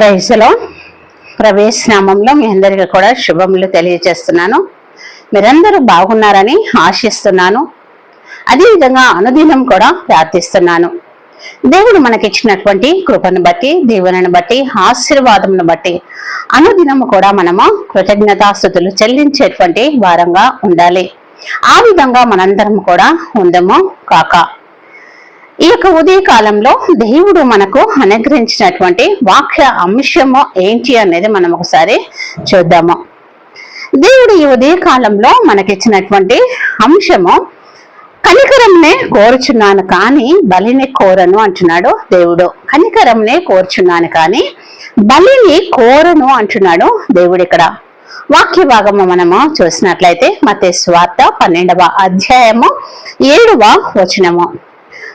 ప్రైజ్లో ప్రవేశనామంలో మీ అందరికీ కూడా శుభములు తెలియజేస్తున్నాను. మీరందరూ బాగున్నారని ఆశిస్తున్నాను. అదేవిధంగా అనుదినం కూడా ప్రార్థిస్తున్నాను. దేవుడు మనకిచ్చినటువంటి కృపను బట్టి దేవుని బట్టి ఆశీర్వాదమును బట్టి అనుదినము కూడా మనము కృతజ్ఞతాస్థుతులు చెల్లించేటువంటి వారంగా ఉండాలి. ఆ విధంగా మనందరం కూడా ఉందము కాక. ఈ యొక్క ఉదయకాలంలో దేవుడు మనకు అనుగ్రహించినటువంటి వాక్య అంశము ఏంటి అనేది మనం ఒకసారి చూద్దాము. దేవుడు ఈ ఉదయకాలంలో మనకిచ్చినటువంటి అంశము కనికరంనే కోరుచున్నాను కానీ బలిని కోరను అంటున్నాడు దేవుడు. కనికరంనే కోరుచున్నాను కానీ బలిని కోరను అంటున్నాడు దేవుడు ఇక్కడ. వాక్య భాగము మనము చూసినట్లయితే మతే స్వార్థ పన్నెండవ అధ్యాయము ఏడవ వచనము.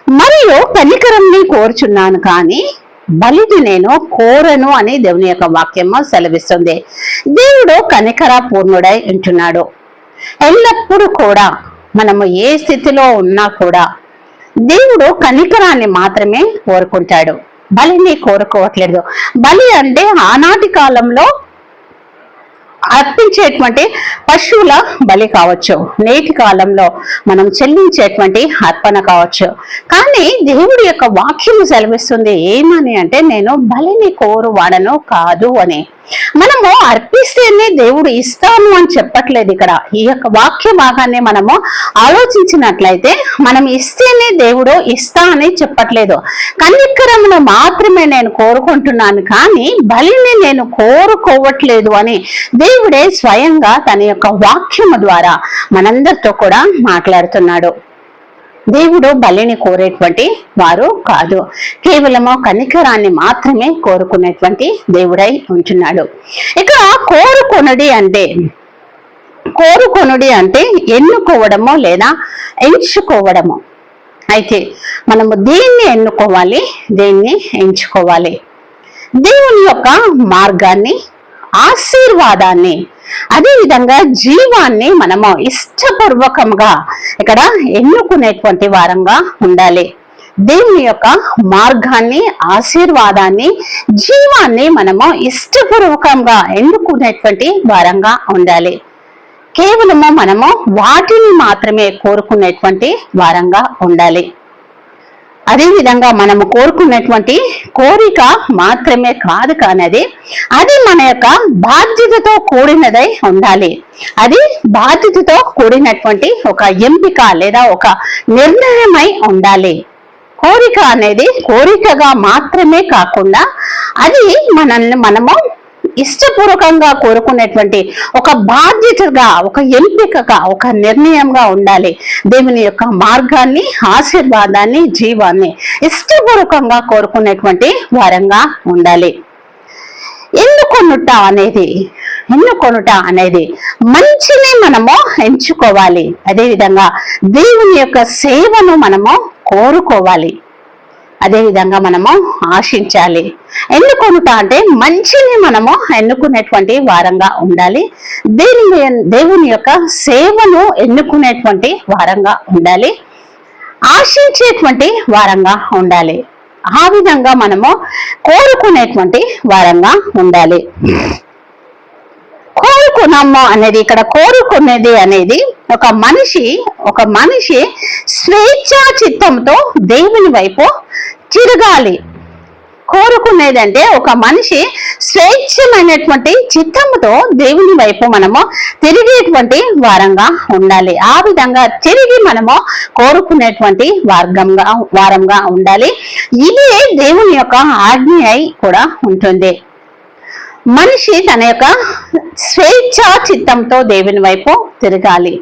మరియు కనికరంని కోరుచున్నాను కానీ బలిని నేను కోరను అని దేవుని యొక్క వాక్యము సెలవిస్తుంది. దేవుడు కనికర పూర్ణుడై ఉంటున్నాడు. ఎల్లప్పుడూ కూడా మనము ఏ స్థితిలో ఉన్నా కూడా దేవుడు కనికరాన్ని మాత్రమే కోరుకుంటాడు. బలిని కోరుకోవట్లేదు. బలి అంటే ఆనాటి కాలంలో అర్పించేటువంటి పశువుల బలి కావచ్చు. నేటి కాలంలో మనం చెల్లించేటువంటి అర్పణ కావచ్చు. కానీ దేవుడి యొక్క వాక్యము సెలవిస్తుంది ఏమని అంటే నేను బలిని కోరు వాడను కాదు అని. మనము అర్పిస్తేనే దేవుడు ఇస్తాను అని చెప్పట్లేదు ఇక్కడ. ఈ యొక్క వాక్య భాగాన్ని మనము ఆలోచించినట్లయితే మనం ఇస్తేనే దేవుడు ఇస్తా అని చెప్పట్లేదు. కన్నికరమును మాత్రమే నేను కోరుకుంటున్నాను కానీ బలిని నేను కోరుకోవట్లేదు అని దేవుడే స్వయంగా తన యొక్క వాక్యము ద్వారా మనందరితో కూడా మాట్లాడుతున్నాడు. దేవుడు బలిని కోరేటువంటి వారు కాదు. కేవలము కనికరాన్ని మాత్రమే కోరుకునేటువంటి దేవుడై ఉంటున్నాడు. ఇక్కడ కోరుకొనుడి అంటే కోరుకొనుడి అంటే ఎన్నుకోవడము లేదా ఎంచుకోవడము? అయితే మనము దేన్ని ఎన్నుకోవాలి? దేన్ని ఎంచుకోవాలి? దేవుని యొక్క మార్గాన్ని ఆశీర్వాదాన్ని అదేవిధంగా జీవాన్ని మనము ఇష్టపూర్వకంగా ఇక్కడ ఎన్నుకునేటువంటి వారంగా ఉండాలి. దేవుని యొక్క మార్గాన్ని ఆశీర్వాదాన్ని జీవాన్ని మనము ఇష్టపూర్వకంగా ఎన్నుకునేటువంటి వారంగా ఉండాలి. కేవలము మనము వాటిని మాత్రమే కోరుకునేటువంటి వారంగా ఉండాలి. అదేవిధంగా మనము కోరుకున్నటువంటి కోరిక మాత్రమే కాదు కానది అది మన యొక్క బాధ్యతతో కూడినదై ఉండాలి. అది బాధ్యతతో కూడినటువంటి ఒక ఎంపిక లేదా ఒక నిర్ణయమై ఉండాలి. కోరిక అనేది కోరికగా మాత్రమే కాకుండా అది మనల్ని మనము ఇష్టపూర్వకంగా కోరుకునేటువంటి ఒక బాధ్యతగా ఒక ఎంపికగా ఒక నిర్ణయంగా ఉండాలి. దేవుని యొక్క మార్గాన్ని ఆశీర్వాదాన్ని జీవాన్ని ఇష్టపూర్వకంగా కోరుకునేటువంటి వారంగా ఉండాలి. ఎన్నుకొనుట అనేది ఎన్నుకొనుట అనేది మంచిని మనము ఎంచుకోవాలి. అదేవిధంగా దేవుని యొక్క సేవను మనము కోరుకోవాలి. అదే విధంగా మనము ఆశించాలి. ఎన్నుకొనుట అంటే మంచిని మనము ఎన్నుకునేటువంటి వారంగా ఉండాలి. దేవుని దేవుని యొక్క సేవను ఎన్నుకునేటువంటి వారంగా ఉండాలి. ఆశించేటువంటి వారంగా ఉండాలి. ఆ విధంగా మనము కోరుకునేటువంటి వారంగా ఉండాలి. కోరుకున్నాము అనేది ఇక్కడ కోరుకునేది అనేది ఒక మనిషి ఒక మనిషి స్వేచ్ఛా చిత్తంతో దేవుని వైపు తిరగాలి. కోరుకునేదంటే ఒక మనిషి స్వేచ్ఛమైనటువంటి చిత్తంతో దేవుని వైపు మనము తిరిగేటువంటి వారంగా ఉండాలి. ఆ విధంగా తిరిగి మనము కోరుకునేటువంటి వర్గంగా వారంగా ఉండాలి. ఇదే దేవుని యొక్క ఆజ్ఞ అయి కూడా ఉంటుంది. మనిషి తన యొక్క స్వేచ్ఛా చిత్తంతో దేవుని వైపు తిరగాలి.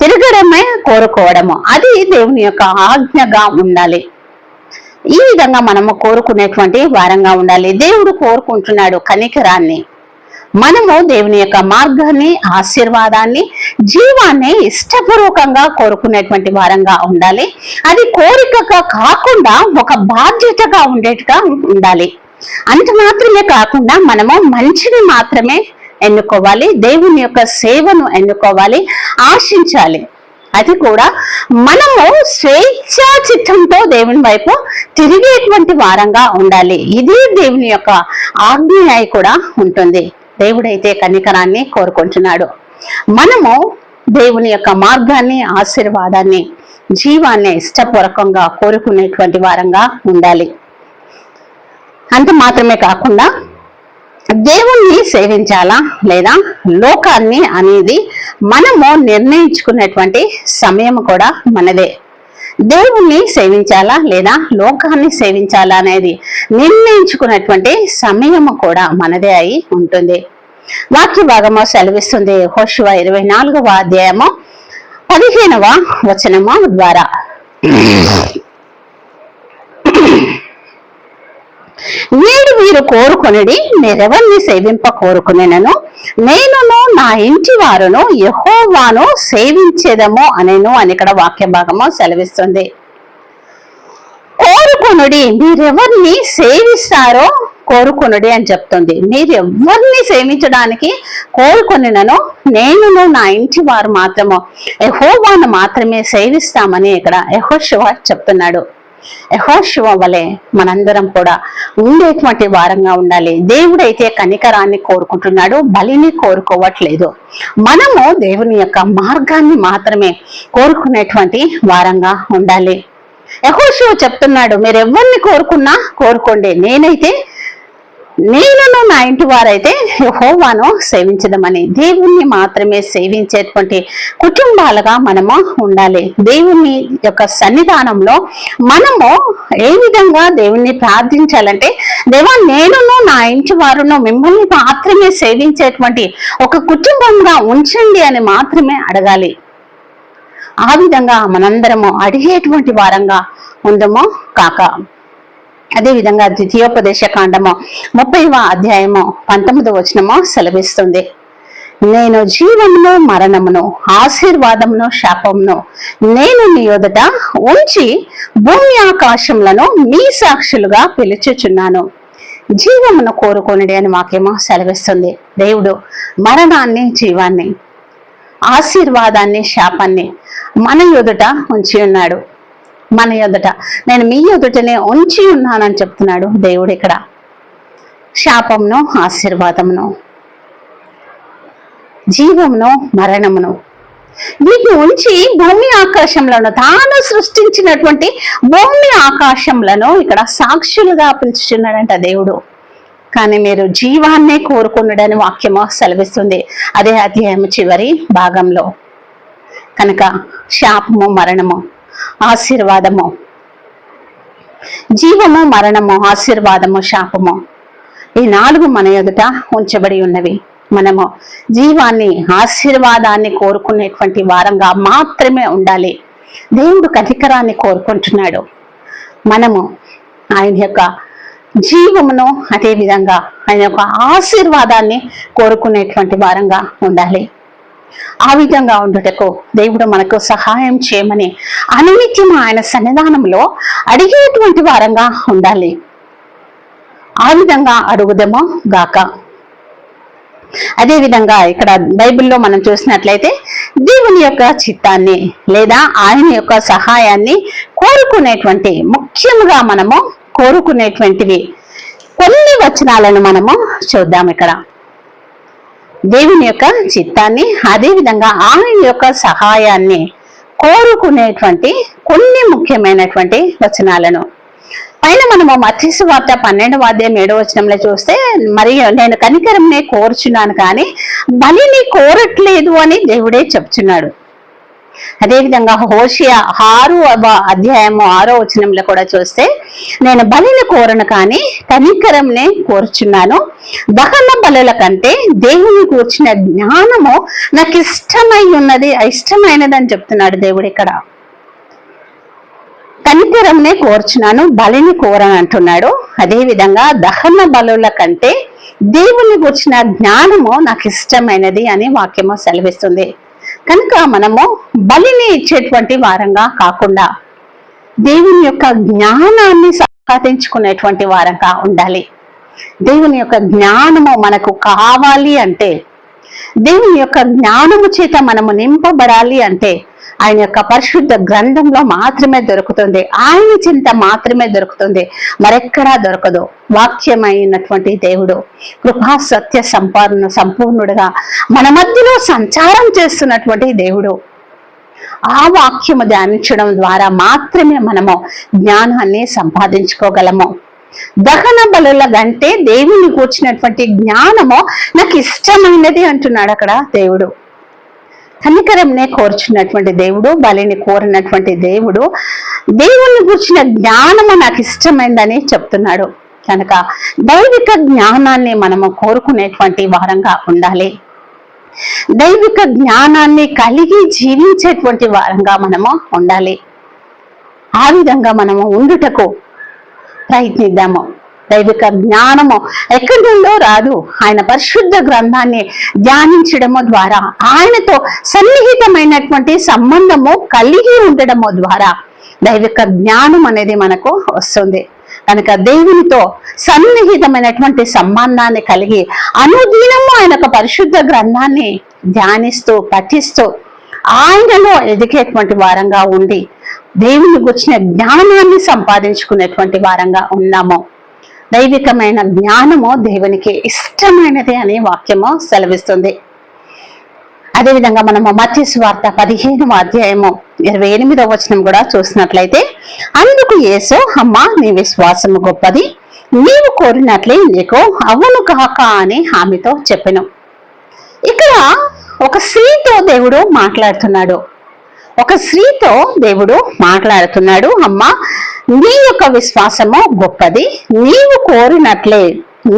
తిరగడమే కోరుకోవడము. అది దేవుని యొక్క ఆజ్ఞగా ఉండాలి. ఈ విధంగా మనము కోరుకునేటువంటి వారంగా ఉండాలి. దేవుడు కోరుకుంటున్నాడు కనికరాన్ని. మనము దేవుని యొక్క మార్గాన్ని ఆశీర్వాదాన్ని జీవాన్ని ఇష్టపూర్వకంగా కోరుకునేటువంటి వారంగా ఉండాలి. అది కోరికగా కాకుండా ఒక బాధ్యతగా ఉండేట్టుగా ఉండాలి. అంత మాత్రమే కాకుండా మనము మంచిని మాత్రమే ఎన్నుకోవాలి. దేవుని యొక్క సేవను ఎన్నుకోవాలి. ఆశించాలి. అది కూడా మనము స్వేచ్ఛా చిత్తంతో దేవుని వైపు తిరిగేటువంటి వారంగా ఉండాలి. ఇది దేవుని యొక్క ఆజ్ఞ అయి కూడా ఉంటుంది. దేవుడైతే కనికరాన్ని కోరుకుంటున్నాడు. మనము దేవుని యొక్క మార్గాన్ని ఆశీర్వాదాన్ని జీవాన్ని ఇష్టపూర్వకంగా కోరుకునేటువంటి వారంగా ఉండాలి. అంత మాత్రమే కాకుండా దేవుణ్ణి సేవించాలా లేదా లోకాన్ని అనేది మనము నిర్ణయించుకునేటువంటి సమయం కూడా మనదే. దేవుణ్ణి సేవించాలా లేదా లోకాన్ని సేవించాలా అనేది నిర్ణయించుకున్నటువంటి సమయం కూడా మనదే అయి ఉంటుంది. వాక్య భాగము సెలవిస్తుంది హోషువ ఇరవై నాలుగవ అధ్యాయము పదిహేనవ వచనము ద్వారా. నేడు మీరు కోరుకొనిడి మీరెవరిని సేవింప కోరుకునేనను? నేనును నా ఇంటి వారును యహోవాను సేవించేదము అనేను అని ఇక్కడ వాక్య భాగము సెలవిస్తుంది. కోరుకునుడి మీరెవరిని సేవిస్తారో కోరుకునుడి అని చెప్తుంది. మీరు ఎవరిని సేవించడానికి కోరుకునినను? నేనును నా ఇంటి వారు మాత్రము యహోవాను మాత్రమే సేవిస్తామని ఇక్కడ యహోశివ చెప్తున్నాడు. యహోశివ వలె మనందరం కూడా ఉండేటువంటి వారంగా ఉండాలి. దేవుడైతే కనికరాన్ని కోరుకుంటున్నాడు బలిని కోరుకోవట్లేదు. మనము దేవుని యొక్క మార్గాన్ని మాత్రమే కోరుకునేటువంటి వారంగా ఉండాలి. యహోశివ చెప్తున్నాడు మీరు ఎవరిని కోరుకున్నా కోరుకోండి. నేనైతే నేనును నా ఇంటి వారైతే హోవాను సేవించదమని. దేవుణ్ణి మాత్రమే సేవించేటువంటి కుటుంబాలుగా మనము ఉండాలి. దేవుని యొక్క సన్నిధానంలో మనము ఏ విధంగా దేవుణ్ణి ప్రార్థించాలంటే దేవా నేనును నా ఇంటి వారును మిమ్మల్ని మాత్రమే సేవించేటువంటి ఒక కుటుంబంగా ఉంచండి అని మాత్రమే అడగాలి. ఆ విధంగా మనందరము అడిగేటువంటి వారంగా ఉందమో కాక. అదేవిధంగా ద్వితీయోపదేశ కాండము ముప్పైవ అధ్యాయము పంతొమ్మిదో వచనము సెలవిస్తుంది. నేను జీవమును మరణమును ఆశీర్వాదమును శాపమును నేను నీ యొదట ఉంచి భూమి ఆకాశములను మీ సాక్షులుగా పిలుచుచున్నాను. జీవమును కోరుకొనిడి అని మాకేమో సెలవిస్తుంది. దేవుడు మరణాన్ని జీవాన్ని ఆశీర్వాదాన్ని శాపాన్ని మన యొదుట ఉంచి ఉన్నాడు మన ఎదుట. నేను మీ ఎదుటనే ఉంచి ఉన్నానని చెప్తున్నాడు దేవుడు ఇక్కడ. శాపమును ఆశీర్వాదమును జీవమును మరణమును. వీటిని ఉంచి భూమి ఆకాశంలను తాను సృష్టించినటువంటి భూమి ఆకాశంలను ఇక్కడ సాక్షులుగా పిలుచుతున్నాడంట దేవుడు. కానీ మీరు జీవాన్నే కోరుకున్నాడని వాక్యము సెలవిస్తుంది. అదే అధ్యాయం చివరి భాగంలో. కనుక శాపము మరణము. ఆశీర్వాదము. జీవము మరణము ఆశీర్వాదము శాపము. ఈ నాలుగు మన ఎదుట ఉంచబడి ఉన్నవి. మనము జీవాన్ని ఆశీర్వాదాన్ని కోరుకునేటువంటి వారంగా మాత్రమే ఉండాలి. దేవుడు కనికరాన్ని కోరుకుంటున్నాడు. మనము ఆయన యొక్క జీవమును అదేవిధంగా ఆయన యొక్క ఆశీర్వాదాన్ని కోరుకునేటువంటి వారంగా ఉండాలి. ఆ విధంగా ఉండుటకు దేవుడు మనకు సహాయం చేయమని అనునిత్యం ఆయన సన్నిధానంలో అడిగేటువంటి వారంగా ఉండాలి. ఆ విధంగా అడుగుదమో గాక. అదే విధంగా ఇక్కడ బైబిల్లో మనం చూసినట్లయితే దేవుని యొక్క చిత్తాన్ని లేదా ఆయన యొక్క సహాయాన్ని కోరుకునేటువంటి ముఖ్యంగా మనము కోరుకునేటువంటివి. కొన్ని వచనాలను మనము చూద్దాం ఇక్కడ. దేవుని యొక్క చిత్తాన్ని అదేవిధంగా ఆయన యొక్క సహాయాన్ని కోరుకునేటువంటి కొన్ని ముఖ్యమైనటువంటి వచనాలను. పైన మనము మత్స్సు వార్త పన్నెండవ అధ్యాయం ఏడవ వచనంలో చూస్తే మరి నేను కనికరంనే కోరుచున్నాను కానీ బలిని కోరట్లేదు అని దేవుడే చెప్తున్నాడు. అదేవిధంగా హోషియా ఆరు అధ్యాయము ఆరో వచనంలో కూడా చూస్తే నేను బలిని కోరను కానీ కనికరంనే కోరుచున్నాను. దహన బలుల కంటే దేవుని కూర్చిన జ్ఞానము నాకు ఇష్టమై ఉన్నది ఇష్టమైనది అని చెప్తున్నాడు దేవుడు ఇక్కడ. కనికరంనే కోర్చున్నాను బలిని కోరని అంటున్నాడు. అదేవిధంగా దహన బలుల కంటే దేవుని కూర్చిన జ్ఞానము నాకు ఇష్టమైనది అని వాక్యము సెలవిస్తుంది. కనుక మనము బలిని ఇచ్చేటువంటి వారంగా కాకుండా దేవుని యొక్క జ్ఞానాన్ని సంపాదించుకునేటువంటి వారంగా ఉండాలి. దేవుని యొక్క జ్ఞానము మనకు కావాలి అంటే దేవుని యొక్క జ్ఞానము చేత మనము నింపబడాలి అంటే ఆయన యొక్క పరిశుద్ధ గ్రంథంలో మాత్రమే దొరుకుతుంది. ఆయన చింత మాత్రమే దొరుకుతుంది. మరెక్కడా దొరకదు. వాక్యమైనటువంటి దేవుడు కృపా సత్య సంపూర్ణ సంపూర్ణుడుగా మన మధ్యలో సంచారం చేస్తున్నటువంటి దేవుడు. ఆ వాక్యము ధ్యానించడం ద్వారా మాత్రమే మనము జ్ఞానాన్ని సంపాదించుకోగలము. దహన బలుల కంటే దేవుని కూర్చున్నటువంటి జ్ఞానము నాకు ఇష్టమైనది అంటున్నాడు అక్కడ దేవుడు. కనికరంనే కోరుచున్నటువంటి దేవుడు బలిని కోరినటువంటి దేవుడు. దేవుణ్ణి కూర్చిన జ్ఞానము నాకు ఇష్టమైందని చెప్తున్నాడు. కనుక దైవిక జ్ఞానాన్ని మనము కోరుకునేటువంటి వారంగా ఉండాలి. దైవిక జ్ఞానాన్ని కలిగి జీవించేటువంటి వారంగా మనము ఉండాలి. ఆ విధంగా మనము ఉండుటకు ప్రయత్నిద్దాము. దైవిక జ్ఞానము ఎక్కడి నుండో రాదు. ఆయన పరిశుద్ధ గ్రంథాన్ని ధ్యానించడము ద్వారా ఆయనతో సన్నిహితమైనటువంటి సంబంధము కలిగి ఉండడము ద్వారా దైవిక జ్ఞానం అనేది మనకు వస్తుంది. కనుక దేవునితో సన్నిహితమైనటువంటి సంబంధాన్ని కలిగి అనుదినము ఆయన ఒక పరిశుద్ధ గ్రంథాన్ని ధ్యానిస్తూ పఠిస్తూ ఆయనలో ఎదిగేటువంటి వారంగా ఉండి దేవుని గుర్చిన జ్ఞానాన్ని సంపాదించుకునేటువంటి వారంగా ఉన్నాము. దైవికమైన జ్ఞానము దేవునికి ఇష్టమైనది అనే వాక్యము సెలవిస్తుంది. అదేవిధంగా మనము మత్స్య స్వార్థ పదిహేను అధ్యాయము ఇరవై ఎనిమిదవ వచనం కూడా చూసినట్లయితే అందుకు యేసు అమ్మ నీ విశ్వాసము గొప్పది. నీవు కోరినట్లే నీకు అవును కాక అని ఆమెతో చెప్పను. ఇక్కడ ఒక స్త్రీతో దేవుడు మాట్లాడుతున్నాడు. ఒక స్త్రీతో దేవుడు మాట్లాడుతున్నాడు అమ్మ నీ యొక్క విశ్వాసము గొప్పది. నీవు కోరినట్లే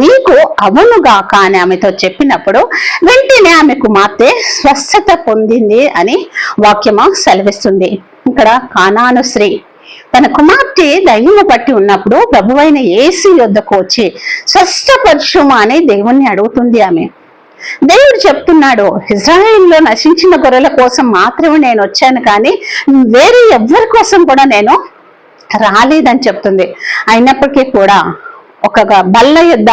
నీకు అవునుగాక అని ఆమెతో చెప్పినప్పుడు వెంటనే ఆమె కుమార్తె స్వస్థత పొందింది అని వాక్యము సెలవిస్తుంది. ఇక్కడ కానాను స్త్రీ తన కుమార్తె దయ్యము పట్టి ఉన్నప్పుడు ప్రభువైన ఏసు యొద్దకు వచ్చి స్వస్థపరచుమా అని దేవుణ్ణి అడుగుతుంది ఆమె. దేవుడు చెప్తున్నాడు ఇజ్రాయిల్లో నశించిన గొర్రెల కోసం మాత్రమే నేను వచ్చాను కానీ వేరే ఎవరి కోసం కూడా నేను రాలేదని చెప్తుంది. అయినప్పటికీ కూడా ఒక బల్ల యొద్ద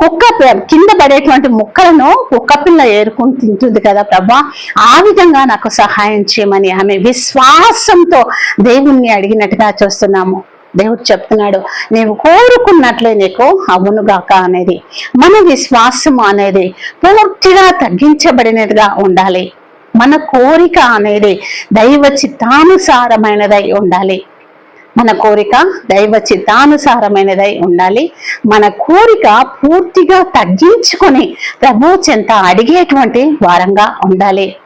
కుక్క కింద పడేటువంటి ముక్కలను కుక్క పిల్ల ఏరుకుని తింటుంది కదా ప్రభా. ఆ విధంగా నాకు సహాయం చేయమని ఆమె విశ్వాసంతో దేవుణ్ణి అడిగినట్టుగా చూస్తున్నాము. దేవుడు చెప్తున్నాడు నీవు కోరుకున్నట్లే నీకు అవునుగాక అనేది. మన విశ్వాసం అనేది పూర్తిగా తగ్గించబడినదిగా ఉండాలి. మన కోరిక అనేది దైవ చిత్తానుసారమైనదై ఉండాలి. మన కోరిక దైవ చిత్తానుసారమైనదై ఉండాలి. మన కోరిక పూర్తిగా తగ్గించుకొని ప్రభు చెంత అడిగేటువంటి వారంగా ఉండాలి.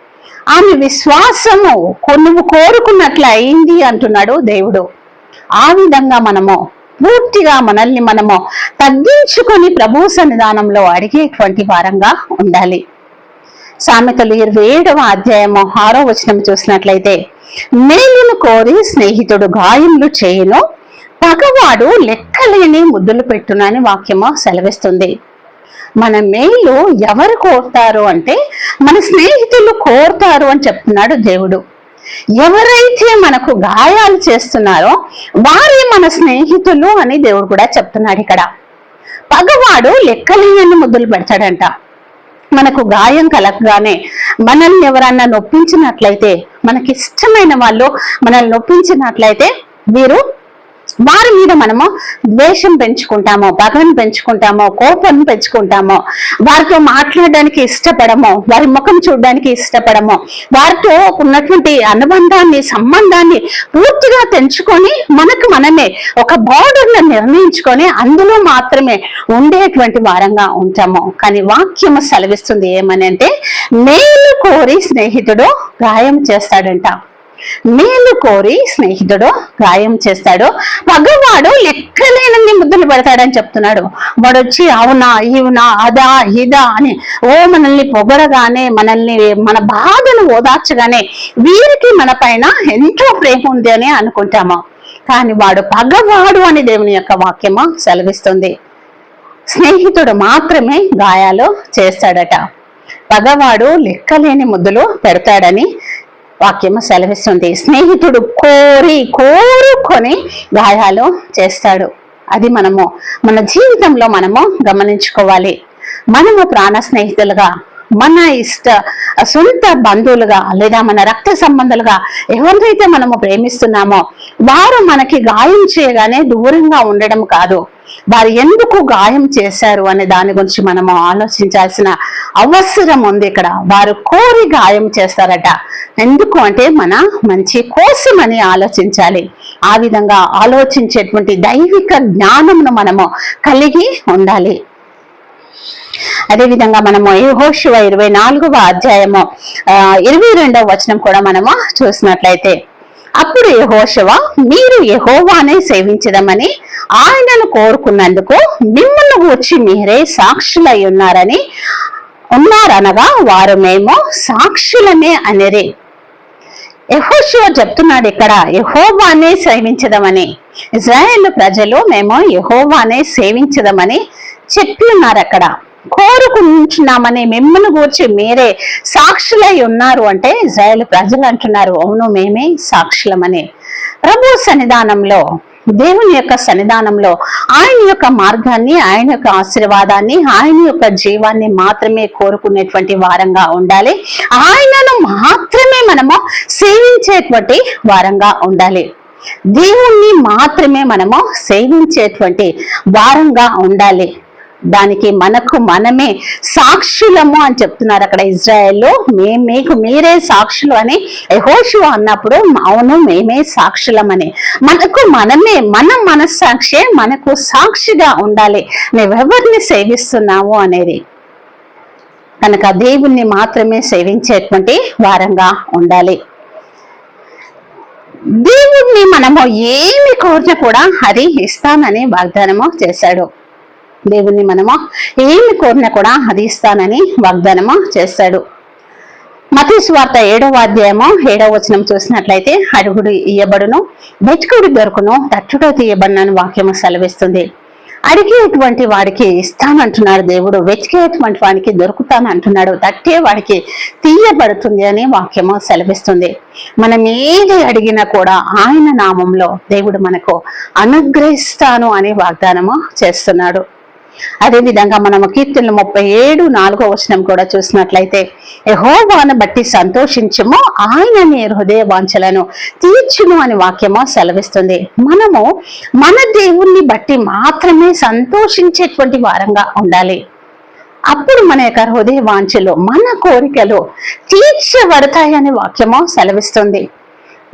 ఆమె విశ్వాసము కొన్ని కోరుకున్నట్లు అయింది అంటున్నాడు దేవుడు. ఆ విధంగా మనము పూర్తిగా మనల్ని మనము తగ్గించుకొని ప్రభు సన్నిధానంలో అడిగేటువంటి వారంగా ఉండాలి. సామెతలు ఇరవై ఏడవ అధ్యాయము ఆరో వచనం చూసినట్లయితే మేలును కోరి స్నేహితుడు గాయములు చేయను పగవాడు లెక్కలేని ముద్దులు పెట్టునని వాక్యము సెలవిస్తుంది. మన మేలు ఎవరు కోరుతారు అంటే మన స్నేహితులు కోరుతారు అని చెప్తున్నాడు దేవుడు. ఎవరైతే మనకు గాయాలు చేస్తున్నారో వారే మన స్నేహితులు అని దేవుడు కూడా చెప్తున్నాడు ఇక్కడ. పగవాడు లెక్కలేని ముద్దులు పెడతాడంట. మనకు గాయం కలగగానే మనల్ని ఎవరన్నా నొప్పించినట్లయితే మనకి ఇష్టమైన వాళ్ళు మనల్ని నొప్పించినట్లయితే వీరు వారి మీద మనము ద్వేషం పెంచుకుంటాము పగను పెంచుకుంటాము కోపం పెంచుకుంటాము వారితో మాట్లాడడానికి ఇష్టపడము వారి ముఖం చూడడానికి ఇష్టపడము వారితో ఉన్నటువంటి అనుబంధాన్ని సంబంధాన్ని పూర్తిగా తెంచుకొని మనకు మనమే ఒక బార్డర్ను నిర్ణయించుకొని అందులో మాత్రమే ఉండేటువంటి వారంగా ఉంటాము. కానీ వాక్యము సెలవిస్తుంది ఏమని అంటే మేలు కోరి స్నేహితుడు గాయం చేస్తాడంట. మేలు కోరి స్నేహితుడు గాయం చేస్తాడు. పగవాడు లెక్కలేనన్ని ముద్దులు పెడతాడని చెప్తున్నాడు. వాడు వచ్చి అవునా ఈవునా అదా ఇదా అని ఓ మనల్ని పొగడగానే మనల్ని మన బాధను ఓదార్చగానే వీరికి మన పైన ఎంతో ప్రేమ ఉంది అని అనుకుంటామా. కానీ వాడు పగవాడు అని దేవుని యొక్క వాక్యము సెలవిస్తుంది. స్నేహితుడు మాత్రమే గాయాలు చేస్తాడట. పగవాడు లెక్కలేని ముద్దులు పెడతాడని వాక్యము సెలవిస్తుంది. స్నేహితుడు కోరి కోరుకొని గాయాలు చేస్తాడు. అది మనము మన జీవితంలో మనము గమనించుకోవాలి. మనము ప్రాణ స్నేహితులుగా మన ఇష్ట సొంత బంధువులుగా లేదా మన రక్త సంబంధాలుగా ఎవరినైతే మనము ప్రేమిస్తున్నామో వారు మనకి గాయం చేయగానే దూరంగా ఉండడం కాదు. వారు ఎందుకు గాయం చేశారు అనే దాని గురించి మనము ఆలోచించాల్సిన అవసరం ఉంది ఇక్కడ. వారు కోరి గాయం చేస్తారట. ఎందుకు అంటే మన మంచి కోసమని ఆలోచించాలి. ఆ విధంగా ఆలోచించేటువంటి దైవిక జ్ఞానమును మనము కలిగి ఉండాలి. అదేవిధంగా మనము యెహోషువ ఇరవై నాలుగవ అధ్యాయము ఇరవై రెండవ వచనం కూడా మనము చూసినట్లయితే అప్పుడు యెహోషువ మీరు యహోవానే సేవించదమని ఆయనను కోరుకున్నందుకు మిమ్మల్ని గూర్చి మీరే సాక్షులై ఉన్నారని ఉన్నారనగా వారు మేము సాక్షులమే అనేరే. యహోశివ చెప్తున్నాడు ఇక్కడ యహోవానే సేవించదమని ఇజ్రాయేల్ ప్రజలు మేము యహోవానే సేవించదమని చెప్పి ఉన్నారు అక్కడ కోరుకుంటున్నామని మిమ్మల్ని గూర్చి మీరే సాక్షులై ఉన్నారు అంటే ఇజ్రాయేల్ ప్రజలు అంటున్నారు అవును మేమే సాక్షులమని. ప్రభు సన్నిధానంలో దేవుని యొక్క సన్నిధానంలో ఆయన యొక్క మార్గాన్ని ఆయన యొక్క ఆశీర్వాదాన్ని ఆయన యొక్క జీవాన్ని మాత్రమే కోరుకునేటువంటి వారంగా ఉండాలి. ఆయనను మాత్రమే మనము సేవించేటువంటి వారంగా ఉండాలి. దేవుణ్ణి మాత్రమే మనము సేవించేటువంటి వారంగా ఉండాలి. దానికి మనకు మనమే సాక్షులము అని చెప్తున్నారు అక్కడ ఇజ్రాయెల్లో. మే మీకు మీరే సాక్షులు అని యహోషు అన్నప్పుడు అవును మేమే సాక్షులమని. మనకు మనమే మన మనస్సాక్షే మనకు సాక్షిగా ఉండాలి. మేమెవరిని సేవిస్తున్నాము అనేది. కనుక దేవుణ్ణి మాత్రమే సేవించేటువంటి వారంగా ఉండాలి. దేవుణ్ణి మనము ఏమి కోరిన కూడా అది ఇస్తానని వాగ్దానము చేశాడు. దేవుణ్ణి మనము ఏమి కోరినా కూడా అది ఇస్తానని వాగ్దానము చేస్తాడు. మతీ స్వార్త ఏడవ అధ్యాయము ఏడవ వచనం చూసినట్లయితే అడుగుడు ఇయ్యబడును వెతుకుడు దొరుకును తట్టుడు తీయబడినని వాక్యము సెలవిస్తుంది. అడిగేటువంటి వాడికి ఇస్తానంటున్నాడు దేవుడు వెతికేటువంటి వాడికి దొరుకుతాను అంటున్నాడు తట్టే వాడికి తీయబడుతుంది అని వాక్యము సెలవిస్తుంది. మనం ఏది అడిగినా కూడా ఆయన నామంలో దేవుడు మనకు అనుగ్రహిస్తాను అని వాగ్దానము చేస్తున్నాడు. అదే విధంగా మనము కీర్తనలు ముప్పై ఏడు నాలుగో వచనం కూడా చూసినట్లయితే యహోవాను బట్టి సంతోషించము ఆయన నీ హృదయ వాంఛలను తీర్చును అని వాక్యము సెలవిస్తుంది. మనము మన దేవుణ్ణి బట్టి మాత్రమే సంతోషించేటువంటి వారంగా ఉండాలి. అప్పుడు మన యొక్క హృదయ వాంఛలు మన కోరికలు తీర్చబడతాయని వాక్యము సెలవిస్తుంది.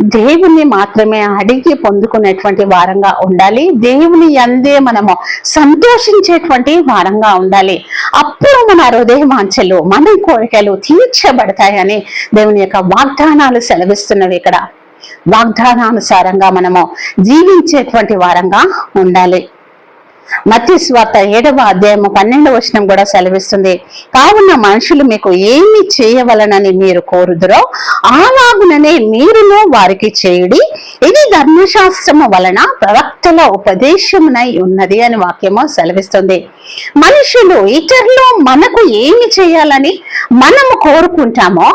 దేవుణ్ణి మాత్రమే అడిగి పొందుకునేటువంటి వారంగా ఉండాలి. దేవుని అందే మనము సంతోషించేటువంటి వారంగా ఉండాలి. అప్పుడు మన హృదయ మన కోరికలు తీర్చబడతాయని దేవుని యొక్క వాగ్దానాలు సెలవిస్తున్నవి ఇక్కడ. వాగ్దానానుసారంగా మనము జీవించేటువంటి వారంగా ఉండాలి. మత్తి స్వార్త ఏడవ అధ్యాయము పన్నెండవ వచనం కూడా సెలవిస్తుంది. కావున మనుషులు మీకు ఏమి చేయవలనని మీరు కోరుదురో అలాగుననే మీరును వారికి చేయుడి. ఇది ధర్మశాస్త్రము వలన ప్రవక్తల ఉపదేశమునై ఉన్నది అని వాక్యము సెలవిస్తుంది. మనుషులు ఇతరులు మనకు ఏమి చేయాలని మనము కోరుకుంటామో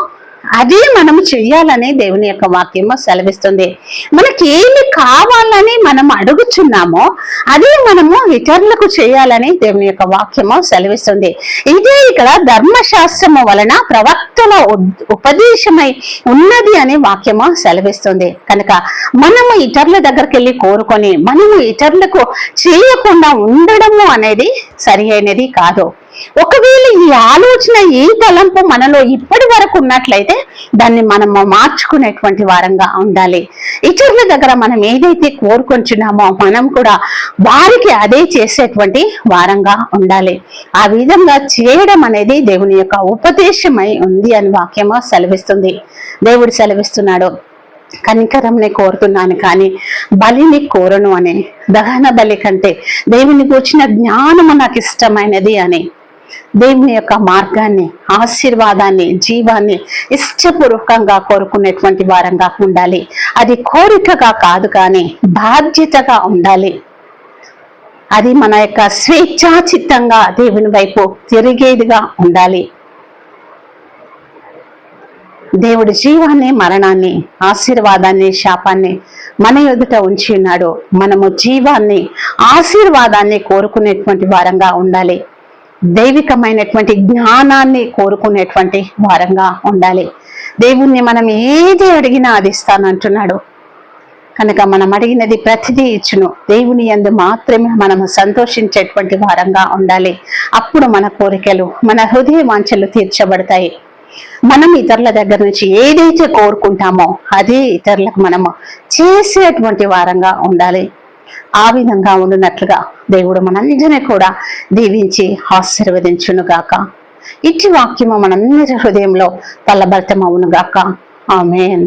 అదే మనము చెయ్యాలని దేవుని యొక్క వాక్యము సెలవిస్తుంది. మనకి ఏమి కావాలని మనం అడుగుచున్నామో అదే మనము ఇతరులకు చేయాలని దేవుని యొక్క వాక్యము సెలవిస్తుంది. ఇదే ఇక్కడ ధర్మశాస్త్రము వలన ప్రవక్తల ఉపదేశమై ఉన్నది అనే వాక్యము సెలవిస్తుంది. కనుక మనము ఇతరుల దగ్గరికి వెళ్ళి కోరుకొని మనము ఇతరులకు చేయకుండా ఉండడము అనేది సరి అయినది కాదు. ఒకవేళ ఈ ఆలోచన ఈ తలంపు మనలో ఇప్పటి వరకు ఉన్నట్లయితే దాన్ని మనం మార్చుకునేటువంటి వారంగా ఉండాలి. ఇతరుల దగ్గర మనం ఏదైతే కోరుకొంచున్నామో మనం కూడా వారికి అదే చేసేటువంటి వారంగా ఉండాలి. ఆ విధంగా చేయడం అనేది దేవుని యొక్క ఉపదేశమై ఉంది అని వాక్యము సెలవిస్తుంది. దేవుడు సెలవిస్తున్నాడు కనికరంని కోరుతున్నాను కానీ బలిని కోరను అని. దహన బలి కంటే దేవుని కూర్చిన జ్ఞానము నాకు ఇష్టమైనది అని. దేవుని యొక్క మార్గాన్ని ఆశీర్వాదాన్ని జీవాన్ని ఇష్టపూర్వకంగా కోరుకునేటువంటి వారంగా ఉండాలి. అది కోరికగా కాదు కానీ బాధ్యతగా ఉండాలి. అది మన యొక్క స్వేచ్ఛాచిత్తంగా దేవుని వైపు తిరిగేదిగా ఉండాలి. దేవుడు జీవాన్ని మరణాన్ని ఆశీర్వాదాన్ని శాపాన్ని మన ఎదుట ఉంచి ఉన్నాడు. మనము జీవాన్ని ఆశీర్వాదాన్ని కోరుకునేటువంటి వారంగా ఉండాలి. దైవికమైనటువంటి జ్ఞానాన్ని కోరుకునేటువంటి వారంగా ఉండాలి. దేవుణ్ణి మనం ఏది అడిగినా అది ఇస్తానంటున్నాడు. కనుక మనం అడిగినది ప్రతిదీ ఇచ్చును. దేవుని యందు మాత్రమే మనము సంతోషించేటువంటి వారంగా ఉండాలి. అప్పుడు మన కోరికలు మన హృదయ వాంఛలు తీర్చబడతాయి. మనం ఇతరుల దగ్గర నుంచి ఏదైతే కోరుకుంటామో అదే ఇతరులకు మనము చేసేటువంటి వారంగా ఉండాలి. ఆ విధంగా ఉండునట్లుగా దేవుడు మనందరినీ కూడా దీవించి ఆశీర్వదించును గాక. ఇట్టి వాక్యము మనందరి హృదయంలో తల్లబలతమవునుగాక ఆమెన్.